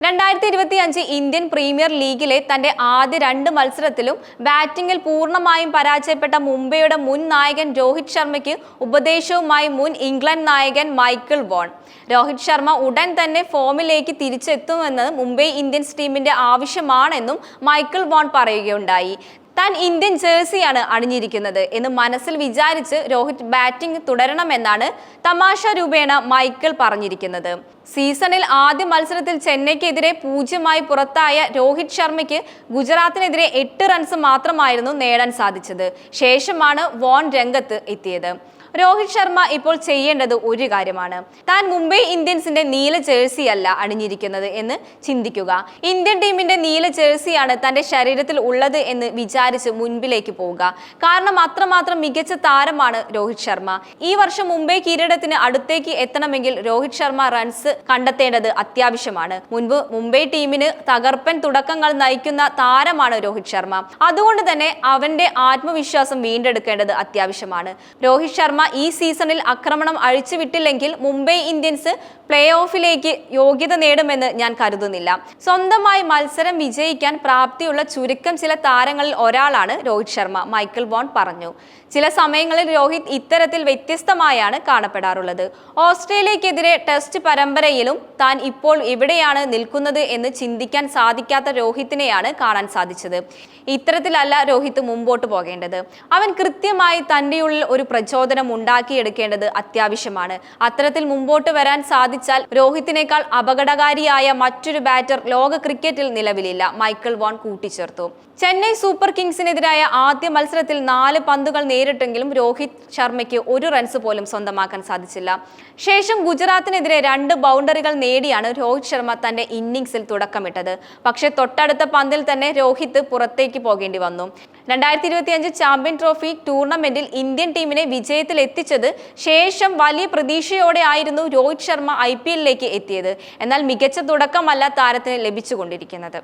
രണ്ടായിരത്തി ഇരുപത്തി അഞ്ച് ഇന്ത്യൻ പ്രീമിയർ ലീഗിലെ തന്റെ ആദ്യ രണ്ട് മത്സരത്തിലും ബാറ്റിംഗിൽ പൂർണമായും പരാജയപ്പെട്ട മുംബൈയുടെ മുൻ നായകൻ രോഹിത് ശർമ്മയ്ക്ക് ഉപദേശവുമായി മുൻ ഇംഗ്ലണ്ട് നായകൻ മൈക്കിൾ വോൺ. രോഹിത് ശർമ്മ ഉടൻ തന്നെ ഫോമിലേക്ക് തിരിച്ചെത്തുമെന്നത് മുംബൈ ഇന്ത്യൻസ് ടീമിന്റെ ആവശ്യമാണെന്നും മൈക്കിൾ വോൺ പറയുകയുണ്ടായി. താൻ ഇന്ത്യൻ ജേഴ്സിയാണ് അണിഞ്ഞിരിക്കുന്നത് എന്ന് മനസ്സിൽ വിചാരിച്ച് രോഹിത് ബാറ്റിംഗ് തുടരണമെന്നാണ് തമാശ രൂപേണ മൈക്കിൾ പറഞ്ഞിരിക്കുന്നത്. സീസണിൽ ആദ്യ മത്സരത്തിൽ ചെന്നൈക്കെതിരെ പൂജ്യമായി പുറത്തായ രോഹിത് ശർമ്മയ്ക്ക് ഗുജറാത്തിനെതിരെ എട്ട് റൺസ് മാത്രമായിരുന്നു നേടാൻ സാധിച്ചത്. ശേഷമാണ് വോൺ രംഗത്ത് എത്തിയത്. രോഹിത് ശർമ്മ ഇപ്പോൾ ചെയ്യേണ്ടത് ഒരു കാര്യമാണ്. താൻ മുംബൈ ഇന്ത്യൻസിന്റെ നീല ജേഴ്സി അല്ല അണിഞ്ഞിരിക്കുന്നത് എന്ന് ചിന്തിക്കുക. ഇന്ത്യൻ ടീമിന്റെ നീല ജേഴ്സിയാണ് തന്റെ ശരീരത്തിൽ ഉള്ളത് എന്ന് വിചാരിച്ച് മുൻപിലേക്ക് പോവുക. കാരണം അത്രമാത്രം മികച്ച താരമാണ് രോഹിത് ശർമ്മ. ഈ വർഷം മുംബൈ കിരീടത്തിന് അടുത്തേക്ക് എത്തണമെങ്കിൽ രോഹിത് ശർമ്മ റൺസ് കണ്ടെത്തേണ്ടത് അത്യാവശ്യമാണ്. മുൻപ് മുംബൈ ടീമിന് തകർപ്പൻ തുടക്കങ്ങൾ നയിക്കുന്ന താരമാണ് രോഹിത് ശർമ്മ. അതുകൊണ്ട് തന്നെ അവന്റെ ആത്മവിശ്വാസം വീണ്ടെടുക്കേണ്ടത് അത്യാവശ്യമാണ്. രോഹിത് ശർമ്മ ഈ സീസണിൽ ആക്രമണം അഴിച്ചുവിട്ടില്ലെങ്കിൽ മുംബൈ ഇന്ത്യൻസ് പ്ലേ ഓഫിലേക്ക് യോഗ്യത നേടുമെന്ന് ഞാൻ കരുതുന്നില്ല. സ്വന്തമായി മത്സരം വിജയിക്കാൻ പ്രാപ്തിയുള്ള ചുരുക്കം ചില താരങ്ങളിൽ ഒരാളാണ് രോഹിത് ശർമ്മ മൈക്കിൾ വോൺ പറഞ്ഞു. ചില സമയങ്ങളിൽ രോഹിത് ഇത്തരത്തിൽ വ്യത്യസ്തമായാണ് കാണപ്പെടാറുള്ളത്. ഓസ്ട്രേലിയക്കെതിരെ ടെസ്റ്റ് പരമ്പരയിലും താൻ ഇപ്പോൾ എവിടെയാണ് നിൽക്കുന്നത് എന്ന് ചിന്തിക്കാൻ സാധിക്കാത്ത രോഹിത്തിനെയാണ് കാണാൻ സാധിച്ചത്. ഇത്തരത്തിലല്ല രോഹിത് മുമ്പോട്ട് പോകേണ്ടത്. അവൻ കൃത്യമായി തന്റെ ഉള്ളിൽ ഒരു പ്രചോദനം ഉണ്ടാക്കിയെടുക്കേണ്ടത് അത്യാവശ്യമാണ്. അത്തരത്തിൽ മുമ്പോട്ട് വരാൻ സാധിച്ചാൽ രോഹിത്തിനേക്കാൾ അപകടകാരിയായ മറ്റൊരു ബാറ്റർ ലോക ക്രിക്കറ്റിൽ നിലവിലില്ല. മൈക്കിൾ വോൺ കൂട്ടിച്ചേർത്തു. ചെന്നൈ സൂപ്പർ കിങ്സിനെതിരായ ആദ്യ മത്സരത്തിൽ നാല് പന്തുകൾ നേരിട്ടെങ്കിലും രോഹിത് ശർമ്മയ്ക്ക് ഒരു റൺസ് പോലും സ്വന്തമാക്കാൻ സാധിച്ചില്ല. ശേഷം ഗുജറാത്തിനെതിരെ രണ്ട് ബൗണ്ടറികൾ നേടിയാണ് രോഹിത് ശർമ്മ തന്റെ ഇന്നിംഗ്സിൽ തുടക്കമിട്ടത്. പക്ഷേ തൊട്ടടുത്ത പന്തിൽ തന്നെ രോഹിത് പുറത്തേക്ക് പോകേണ്ടി വന്നു. രണ്ടായിരത്തി ഇരുപത്തി അഞ്ച് ചാമ്പ്യൻ ട്രോഫി ടൂർണമെന്റിൽ ഇന്ത്യൻ ടീമിനെ വിജയത്തിൽ എത്തിച്ചത് ശേഷം വലിയ പ്രതീക്ഷയോടെ ആയിരുന്നു രോഹിത് ശർമ്മ ഐ പി എല്ലിലേക്ക് എത്തിയത്. എന്നാൽ മികച്ച തുടക്കമല്ല താരത്തിന് ലഭിച്ചുകൊണ്ടിരിക്കുന്നത്.